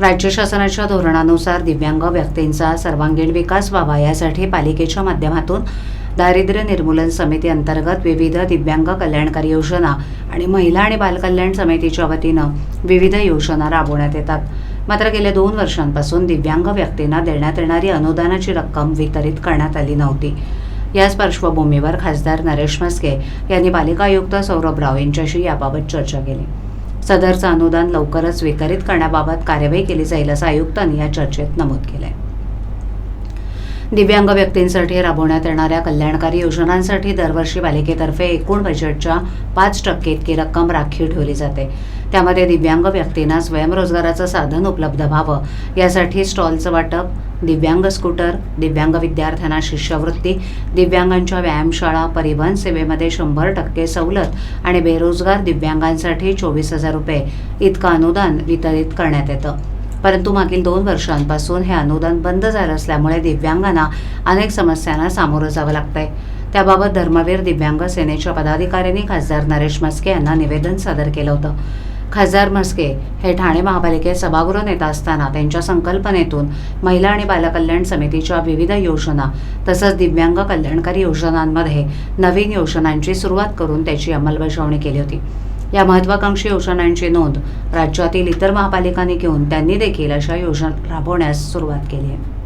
राज्य शासनाच्या धोरणानुसार दिव्यांग व्यक्तींचा सर्वांगीण विकास व्हावा यासाठी पालिकेच्या माध्यमातून दारिद्र्य निर्मूलन समिती अंतर्गत विविध दिव्यांग कल्याणकारी योजना आणि महिला आणि बालकल्याण समितीच्या वतीनं विविध योजना राबवण्यात येतात. मात्र गेल्या दोन वर्षांपासून दिव्यांग व्यक्तींना देण्यात येणारी अनुदानाची रक्कम वितरित करण्यात आली नव्हती. याच पार्श्वभूमीवर खासदार नरेश म्हस्के यांनी पालिका आयुक्त सौरभ राव यांच्याशी याबाबत चर्चा केली. सदरचं अनुदान लवकरच वितरित करण्याबाबत कार्यवाही केली जाईल असं आयुक्तांनी या चर्चेत नमूद केलंय. दिव्यांग व्यक्तींसाठी राबवण्यात येणाऱ्या कल्याणकारी योजनांसाठी दरवर्षी पालिकेतर्फे एकूण बजेटच्या पाच टक्के इतकी रक्कम राखीव ठेवली जाते. त्यामध्ये दिव्यांग व्यक्तींना स्वयंरोजगाराचं साधन उपलब्ध व्हावं यासाठी स्टॉलचं वाटप दिव्यांग स्कूटर दिव्यांग विद्यार्थ्यांना शिष्यवृत्ती दिव्यांगांच्या व्यायामशाळा परिवहन सेवेमध्ये शंभर टक्के सवलत आणि बेरोजगार दिव्यांगांसाठी चोवीस हजार रुपये. इतकं अनुदान वितरित करण्यात येतं. परंतु मागील दोन वर्षांपासून हे अनुदान बंद झालं असल्यामुळे दिव्यांगांना अनेक समस्यांना सामोरं जावं लागतंय. त्याबाबत धर्मवीर दिव्यांग सेनेच्या पदाधिकाऱ्यांनी खासदार नरेश म्हस्के यांना निवेदन सादर केलं होतं. खासदार म्हस्के हे ठाणे महापालिकेत सभागृह नेता असताना त्यांच्या संकल्पनेतून महिला आणि बालकल्याण समितीच्या विविध योजना तसंच दिव्यांग कल्याणकारी योजनांमध्ये नवीन योजनांची सुरुवात करून त्याची अंमलबजावणी केली होती. या महत्वाकांक्षी योजनांची नोंद राज्यातील इतर महापालिकांनी घेऊन त्यांनी देखील अशा योजना राबवण्यास सुरुवात केली आहे.